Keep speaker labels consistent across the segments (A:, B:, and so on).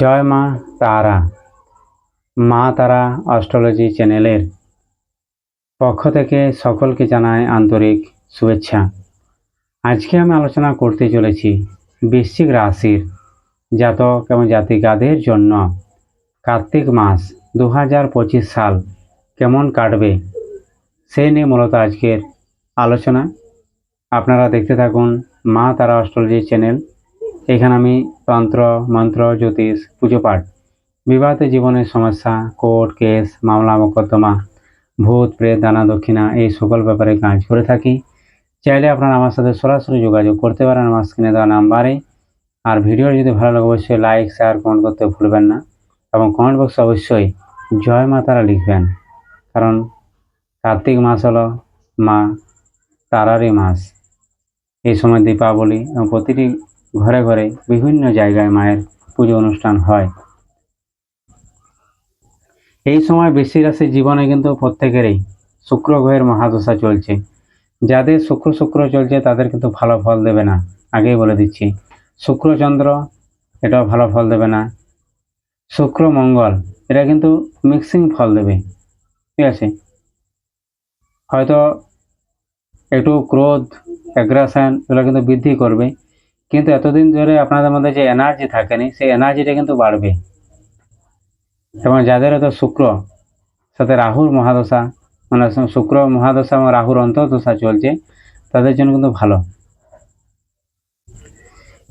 A: জয় মা তারা। মা তারা অস্ট্রোলজি চ্যানেলের পক্ষ থেকে সকলকে জানায় আন্তরিক শুভেচ্ছা। আজকে আমি আলোচনা করতে চলেছি বৃশ্চিক রাশির জাতক এবং জাতিকাদের জন্য কার্তিক মাস দু হাজার পঁচিশ সাল কেমন কাটবে সেই নিয়ে মূলত আজকের আলোচনা। আপনারা দেখতে থাকুন মা তারা অস্ট্রোলজি চ্যানেল। এখানে আমি তন্ত্র, মন্ত্র, জ্যোতিষ, পুজো পাঠ, বিবাহিত জীবনের সমস্যা, কোর্ট, কেস, মামলা, মোকদ্দমা, ভূত, প্রেত দানা দক্ষিণা, এই সকল ব্যাপারে কাজ করে থাকি। চাইলে আপনারা আমার সাথে সরাসরি যোগাযোগ করতে পারেন আমার স্ক্রিনে দেওয়া নাম্বারে। আর ভিডিও যদি ভালো লাগে, অবশ্যই লাইক শেয়ার কমেন্ট করতে ভুলবেন না। এবং কমেন্ট বক্সে অবশ্যই জয় মা তারা লিখবেন। কারণ কার্তিক মাস হলো মা তারারই মাস। এই সময় দীপাবলি এবং প্রতিটি ঘরে ঘরে বিভিন্ন জায়গায় মায়ের পুজো অনুষ্ঠান হয়। এই সময় বৃষ্টি রাশির জীবনে কিন্তু প্রত্যেকেরই শুক্র গ্রহের মহাদশা চলছে। যাদের শুক্র শুক্র চলছে, তাদের কিন্তু ভালো ফল দেবে না। আগেই বলে দিচ্ছি, শুক্র চন্দ্র এটাও ভালো ফল দেবে না। শুক্র মঙ্গল, এটা কিন্তু মিক্সিং ফল দেবে। ঠিক আছে? হয়তো একটু ক্রোধ অ্যাগ্রাসন এগুলো কিন্তু বৃদ্ধি করবে। কিন্তু এতদিন ধরে আপনাদের মধ্যে যে এনার্জি থাকেনি, সেই এনার্জিটা কিন্তু বাড়বে। এবং যাদের হয়তো শুক্র, সাথে রাহুর মহাদশা মানে শুক্র, মহাদশা এবং রাহুর অন্তর্দশা চলছে, তাদের জন্য কিন্তু ভালো।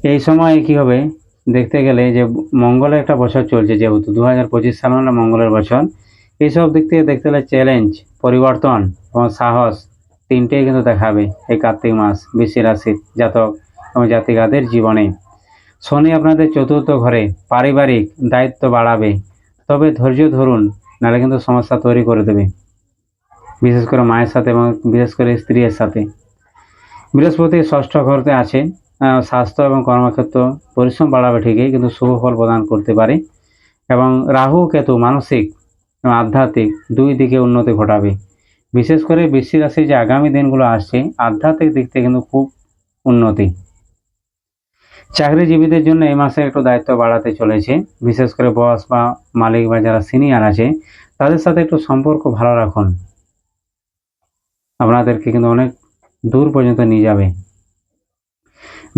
A: এই সময় কি হবে? দেখতে গেলে যে মঙ্গলের একটা বছর চলছে যেহেতু দু হাজার পঁচিশ সাল মানে মঙ্গলের বছর। এইসব দিক থেকে দেখতে গেলে চ্যালেঞ্জ পরিবর্তন এবং সাহস তিনটেই কিন্তু দেখাবে এই কার্তিক মাস বৃষ্টি রাশির জাতক। এবং জাতিকাদের জীবনে। শনি আপনাদের চতুর্থ ঘরে পারিবারিক দায়িত্ব বাড়াবে। তবে ধৈর্য ধরুন, নাহলে কিন্তু সমস্যা তৈরি করে দেবে। বিশেষ করে মায়ের সাথে এবং বিশেষ করে স্ত্রীর সাথে। বৃহস্পতি ষষ্ঠ ঘরতে আছে। স্বাস্থ্য এবং কর্মক্ষেত্র পরিশ্রম বাড়াবে ঠিকই, কিন্তু শুভ ফল প্রদান করতে পারে। এবং রাহু, কেতু মানসিক এবং আধ্যাত্মিক দুই দিকে উন্নতি ঘটাবে। বিশেষ করে বৃষ্টি রাশির যে আগামী দিনগুলো আসছে, আধ্যাত্মিক দিক থেকে কিন্তু খুব উন্নতি। চাকরিজীবীদের জন্য এই মাসে একটু দায়িত্ব বাড়াতে চলেছে। বিশেষ করে বস বা মালিক বা যারা সিনিয়র আছে, তাদের সাথে একটু সম্পর্ক ভালো রাখুন। আপনাদেরকে কিন্তু অনেক দূর পর্যন্ত নিয়ে যাবে।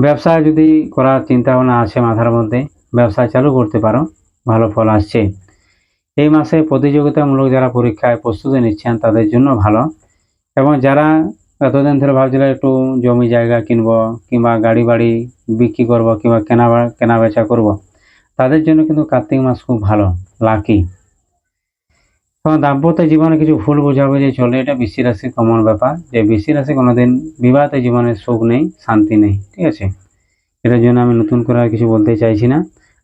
A: ব্যবসা যদি করার চিন্তা ভাবনা আছে মাথার মধ্যে ব্যবসা চালু করতে পারো, ভালো ফল আসছে। এই মাসে প্রতিযোগিতামূলক যারা পরীক্ষায় প্রস্তুতি নিচ্ছেন, তাদের জন্য ভালো। এবং যারা এতদিন ধরে ভাবছিল একটু জমি জায়গা কিনবো, কিংবা গাড়ি বাড়ি বিক্রি করব, কিংবা কেনা কেনা বেচা করব? তাদের জন্য কিন্তু কার্তিক মাস খুব ভালো লাকি এবং দাম্পত্য জীবনে কিছু ভুল বোঝাবুঝি চলে এটা বৃষ্টি রাশির কমন ব্যাপার। যে বৃষ্টি রাশি কোনোদিন বিবাহিত জীবনে সুখ নেই, শান্তি নেই, ঠিক আছে? এটার জন্য আমি নতুন করে আর কিছু বলতে চাইছি না।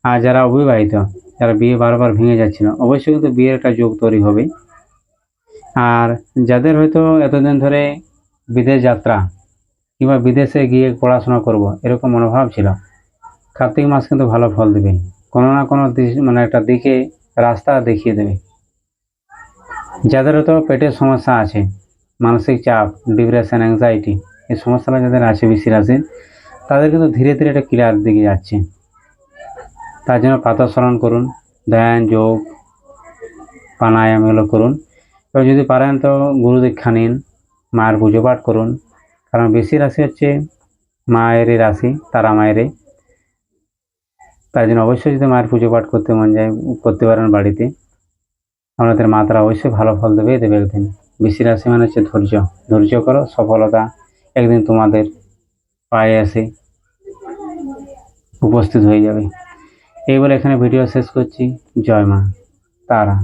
A: আর যারা অবিবাহিত, যারা বিয়ে বারবার ভেঙে যাচ্ছিল, অবশ্যই কিন্তু বিয়ের একটা যোগ তৈরি হবে। আর যাদের হয়তো এতদিন ধরে বিদেশ যাত্রা কিংবা বিদেশে গিয়ে পড়াশোনা করব, এরকম মনোভাব ছিল। কার্তিক মাস কিন্তু ভালো ফল দেবে। কোনো না কোনো মানে একটা দিকে রাস্তা দেখিয়ে দেবে। যাদের তো পেটের সমস্যা আছে, মানসিক চাপ, ডিপ্রেশন অ্যাংজাইটি এই সমস্যাটা যাদের আছে বেশি রাশির, তাদের কিন্তু ধীরে ধীরে এটা ক্লিয়ার দিকে যাচ্ছে। তার জন্য প্রাতঃ স্মরণ করুন, ধ্যান, যোগ, প্রাণায়াম এগুলো করুন। এবার যদি পারেন তো গুরু দীক্ষা নিন। মায়ের পুজো পাঠ করুন। কারণ বেশি রাশি হচ্ছে মায়ের রাশি, তারা মায়ের তাই জন্য অবশ্যই যদি মায়ের পুজো পাঠ করতে মন যায়, করতে পারেন বাড়িতে। আপনাদের মা তারা অবশ্যই ভালো ফল দেবে দেবে একদিন। বেশি রাশি মানে হচ্ছে ধৈর্য। ধৈর্য করো, সফলতা একদিন তোমাদের পায়ে এসে উপস্থিত হয়ে যাবে। এই বলে এখানে ভিডিও শেষ করছি। জয় মা, তারা।